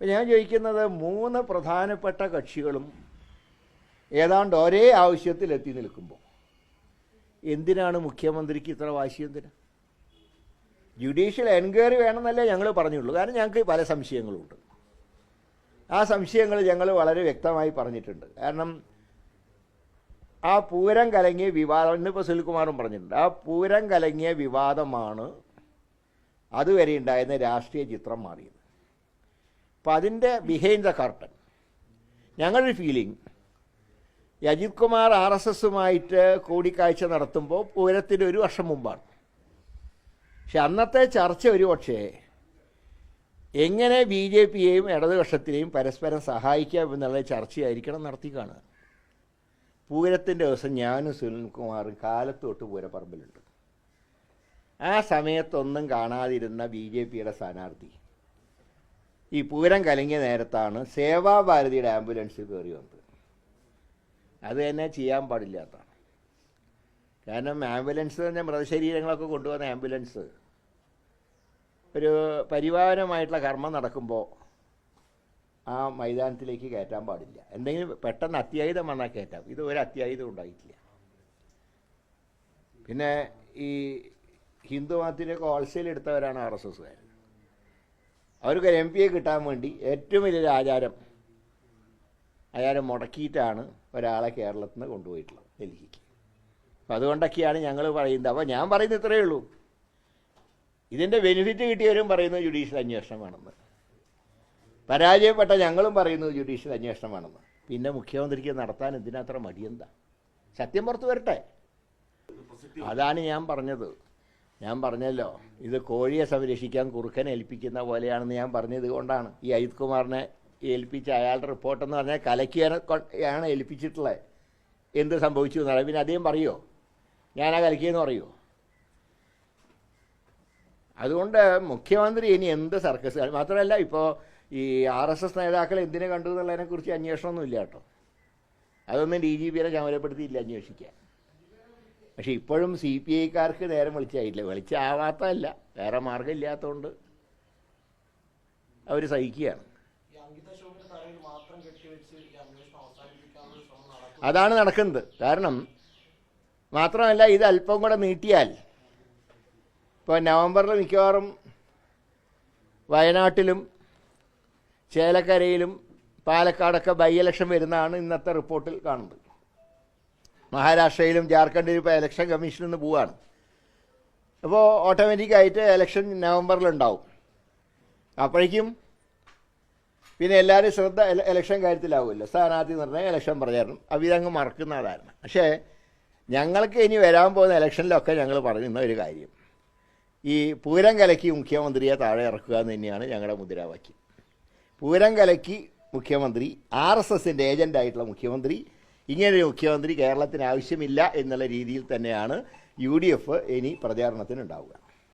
അപ്പം ഞാൻ ചോദിക്കുന്നത് മൂന്ന് പ്രധാനപ്പെട്ട കക്ഷികളും ഏതാണ്ട് ഒരേ ആവശ്യത്തിൽ എത്തി നിൽക്കുമ്പോൾ എന്തിനാണ് മുഖ്യമന്ത്രിക്ക് ഇത്ര വാശി എന്തിനാ? ജുഡീഷ്യൽ എൻക്വയറി വേണമെന്നല്ലേ ഞങ്ങൾ പറഞ്ഞുള്ളൂ. കാരണം ഞങ്ങൾക്ക് പല സംശയങ്ങളുണ്ട്. ആ സംശയങ്ങൾ ഞങ്ങൾ വളരെ വ്യക്തമായി പറഞ്ഞിട്ടുണ്ട്. കാരണം ആ പൂരം കലങ്ങിയ വിവാദം ഇന്നിപ്പോൾ സുനിൽകുമാറും പറഞ്ഞിട്ടുണ്ട്. ആ പൂരം കലങ്ങിയ വിവാദമാണ് അതുവരെ ഉണ്ടായിരുന്ന രാഷ്ട്രീയ ചിത്രം മാറിയത്. അപ്പം അതിന്റെ ബിഹൈൻഡ് ദ കർട്ടൻ ഞങ്ങളുടെ feeling Ajith Kumar R S എസുമായിട്ട് കൂടിക്കാഴ്ച നടത്തുമ്പോൾ പൂരത്തിന് ഒരു വർഷം മുമ്പാണ്. പക്ഷെ അന്നത്തെ ചർച്ച ഒരു പക്ഷേ എങ്ങനെ ബി ജെ പിയെയും ഇടതുപക്ഷത്തിനെയും പരസ്പരം സഹായിക്കാം എന്നുള്ള ചർച്ചയായിരിക്കണം നടത്തി കാണുക പൂരത്തിന്റെ ദിവസം ഞാനും സുനിൽകുമാറും കാലത്ത് തൊട്ട് പൂരപ്പറമ്പിലുണ്ട്. ആ സമയത്തൊന്നും കാണാതിരുന്ന ബി ജെ പിയുടെ സ്ഥാനാർത്ഥി ഈ പൂരം കലങ്ങിയ നേരത്താണ് സേവാഭാരതിയുടെ ആംബുലൻസിൽ കയറി വന്നത്. അത് തന്നെ ചെയ്യാൻ പാടില്ലാത്തതാണ് കാരണം ആംബുലൻസ് തന്നെ മൃതശരീരങ്ങളൊക്കെ കൊണ്ടുവന്ന ആംബുലൻസ്. ഒരു പരിപാലനമായിട്ടുള്ള കർമ്മം നടക്കുമ്പോൾ ആ മൈതാനത്തിലേക്ക് കയറ്റാൻ പാടില്ല. എന്തെങ്കിലും പെട്ടെന്ന് അത്യായുധം വന്നാൽ കയറ്റാം ഇത് ഒരു അത്യായുധം ഉണ്ടായിട്ടില്ല. പിന്നെ ഈ ഹിന്ദു മതത്തിലേക്ക് ഹോൾസെയിൽ എടുത്തവരാണ് ആർ എസ് എസ്സുകാർ. അവർക്ക് ഒരു എം പിയെ കിട്ടാൻ വേണ്ടി ഏറ്റവും വലിയൊരു ആചാരം ആചാരം മുടക്കിയിട്ടാണ് ഒരാളെ കേരളത്തിൽ നിന്ന് കൊണ്ടുപോയിട്ടുള്ളത് ഡൽഹിക്ക്. അപ്പം അതുകൊണ്ടൊക്കെയാണ് ഞങ്ങൾ പറയുന്നത്. അപ്പോൾ ഞാൻ പറയുന്നത് ഇത്രയേ ഉള്ളൂ. ഇതിന്റെ ബെനിഫിറ്റ് കിട്ടിയവരും പറയുന്നത് ജുഡീഷ്യൽ അന്വേഷണം വേണമെന്ന്. പരാജയപ്പെട്ട ഞങ്ങളും പറയുന്നത് ജുഡീഷ്യൽ അന്വേഷണം വേണമെന്ന്. പിന്നെ മുഖ്യമന്ത്രിക്ക് നടത്താൻ എന്തിനാത്ര മടിയെന്താ? സത്യം പുറത്ത് വരട്ടെ. അതാണ് ഞാൻ പറഞ്ഞത്. ഞാൻ പറഞ്ഞല്ലോ ഇത് കോഴിയെ സംരക്ഷിക്കാൻ കുറുക്കനെ ഏൽപ്പിക്കുന്ന പോലെയാണെന്ന് ഞാൻ പറഞ്ഞത് കൊണ്ടാണ്. ഈ അജിത് കുമാറിനെ ഏൽപ്പിച്ച അയാളുടെ റിപ്പോർട്ടെന്ന് പറഞ്ഞാൽ കലക്കിയാണ് ഏൽപ്പിച്ചിട്ടുള്ളത്. എന്ത് സംഭവിച്ചു എന്നാണ് പിന്നെ അദ്ദേഹം പറയുമോ ഞാനാ കലക്കിയെന്ന് പറയുമോ അതുകൊണ്ട് മുഖ്യമന്ത്രി ഇനി എന്ത് സർക്കസ് മാത്രമല്ല ഇപ്പോൾ ഈ ആർ എസ് എസ് നേതാക്കൾ എന്തിനെ കണ്ടു എന്നുള്ളതിനെക്കുറിച്ച് അന്വേഷണമൊന്നുമില്ല കേട്ടോ. അതൊന്നും ഡി ജി പിയെ ചുമതലപ്പെടുത്തിയില്ല അന്വേഷിക്കാൻ. പക്ഷെ ഇപ്പോഴും സി പി ഐക്കാർക്ക് നേരം വിളിച്ചായിട്ടില്ല വെളിച്ചാവാത്തതല്ല. വേറെ മാർഗം ഇല്ലാത്തതുകൊണ്ട് അവർ സഹിക്കുകയാണ്. അതാണ് നടക്കുന്നത്. കാരണം മാത്രമല്ല ഇത് അല്പം കൂടെ നീട്ടിയാൽ ഇപ്പോൾ നവംബറിൽ മിക്കവാറും വയനാട്ടിലും ചേലക്കരയിലും പാലക്കാടൊക്കെ ബൈ ഇലക്ഷൻ വരുന്നതാണ് ഇന്നത്തെ റിപ്പോർട്ടിൽ കാണുന്നത്. മഹാരാഷ്ട്രയിലും ജാർഖണ്ഡിലും ഇപ്പോൾ ഇലക്ഷൻ കമ്മീഷനിൽ നിന്ന് പോവുകയാണ് അപ്പോൾ ഓട്ടോമാറ്റിക്കായിട്ട് ഇലക്ഷൻ നവംബറിലുണ്ടാവും അപ്പോഴേക്കും പിന്നെ എല്ലാവരും ശ്രദ്ധ ഇലക്ഷൻ കാര്യത്തിലാവുമല്ലോ. സ്ഥാനാർത്ഥി നിർണയം ഇലക്ഷൻ പ്രചാരണം. മറക്കുന്ന ആളായിരുന്നു പക്ഷേ ഞങ്ങൾക്ക് ഇനി വരാൻ പോകുന്ന ഇലക്ഷനിലൊക്കെ ഞങ്ങൾ പറയുന്ന ഒരു കാര്യം. ഈ പൂരം കലക്കി മുഖ്യമന്ത്രിയെ താഴെ ഇറക്കുക എന്ന് തന്നെയാണ് ഞങ്ങളുടെ മുദ്രാവാക്യം. പൂരം കലക്കി മുഖ്യമന്ത്രി ആർ എസ് എസിന്റെ ഏജന്റായിട്ടുള്ള മുഖ്യമന്ത്രി ഇങ്ങനൊരു മുഖ്യമന്ത്രി കേരളത്തിന് ആവശ്യമില്ല എന്നുള്ള രീതിയിൽ തന്നെയാണ് യു ഡി എഫ് ഇനി പ്രചാരണത്തിനുണ്ടാവുക.